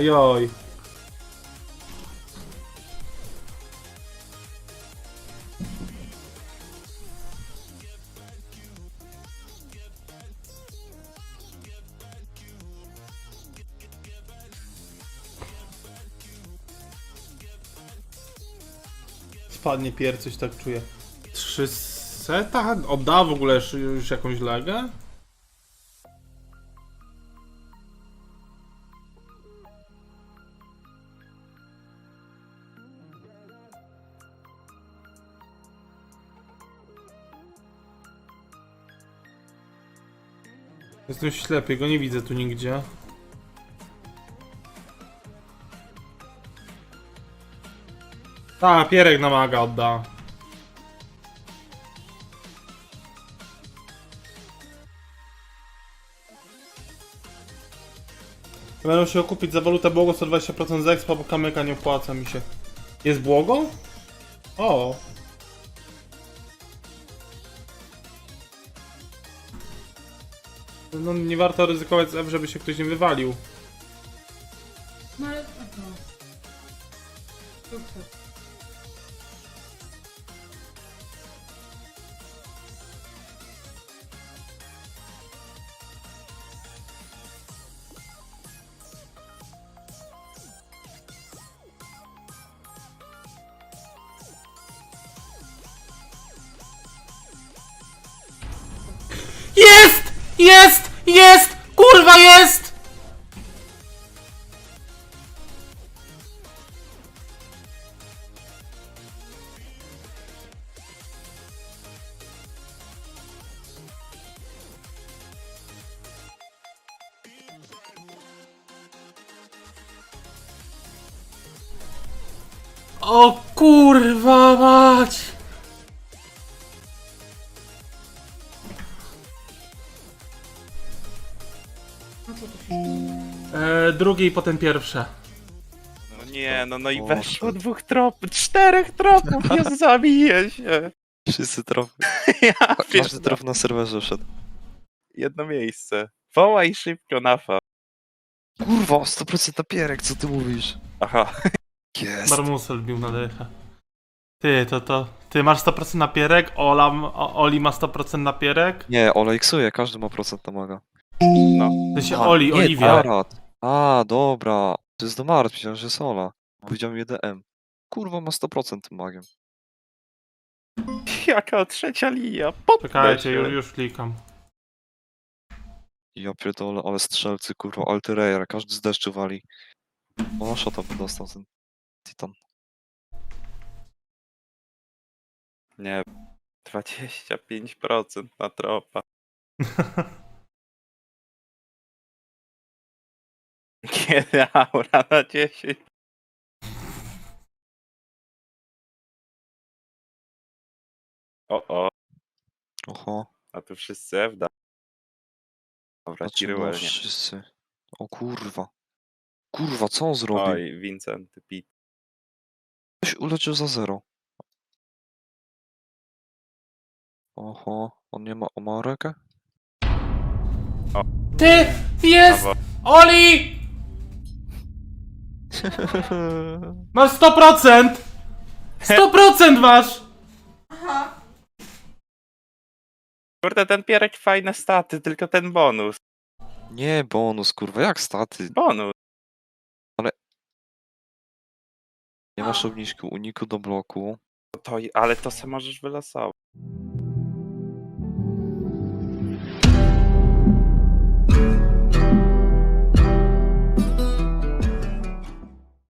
Ojoj. Spadnie pier, coś tak czuję. Trzy seta? Odda w ogóle już, już jakąś Jestem ślepy, go nie widzę tu nigdzie. Tak, Pierek namaga odda. Będę musiał kupić za walutę błogo 120% z expa, bo kamyka nie opłaca mi się. Jest błogo? O. No nie warto ryzykować z F, żeby się ktoś nie wywalił. No ale... Aha. Super. Jest! Jest! Kurwa jest! O kurwa mać! Co się E, drugie i potem pierwsze. No nie, no no i Boże. weszło dwóch tropów, czterech tropów, ja zabiję się. Wszyscy traf... Ja Każdy pierdolę. traf na serwerze wszedł. Jedno miejsce. Wołaj szybko nafa. Kurwa, 100% napierek, co ty mówisz? Aha, Jest. Marmusel bił na dechę. Ty, to to. Ty masz 100% napierek, Ola, o, Oli ma 100% napierek. Nie, oleksuje, każdy ma procent namaga. No. W sensie A, Oli, nie, Oliwia. Barat. A, dobra. To jest do Mart, myślałem, że jest Ola. Powiedział mi 1M. Kurwa, ma 100% tym magiem. Jaka trzecia linia, poddaj Czekajcie, się. już, już klikam. Ja pierdolę, ale strzelcy, kurwa, Alterair, każdy z deszczu wali. O, szota by dostał ten Titan. Nie, 25% na tropa. Kiedy aura na 10? O, o, Oho, a tu wszyscy F da. Dobra, znaczy no nie. wszyscy. O kurwa. Kurwa, co on zrobił? Oj, Vincent, Pit. Ktoś uleczył za zero. Oho, on nie ma omarekę? Ty! Jest! Oli! Masz 100%! 100% masz! Aha. Kurde, ten Pierek fajne staty, tylko ten bonus. nie, bonus, kurwa, jak staty? Bonus. Nie masz obniżki uniku do bloku. To, i- ale to se możesz wylosować.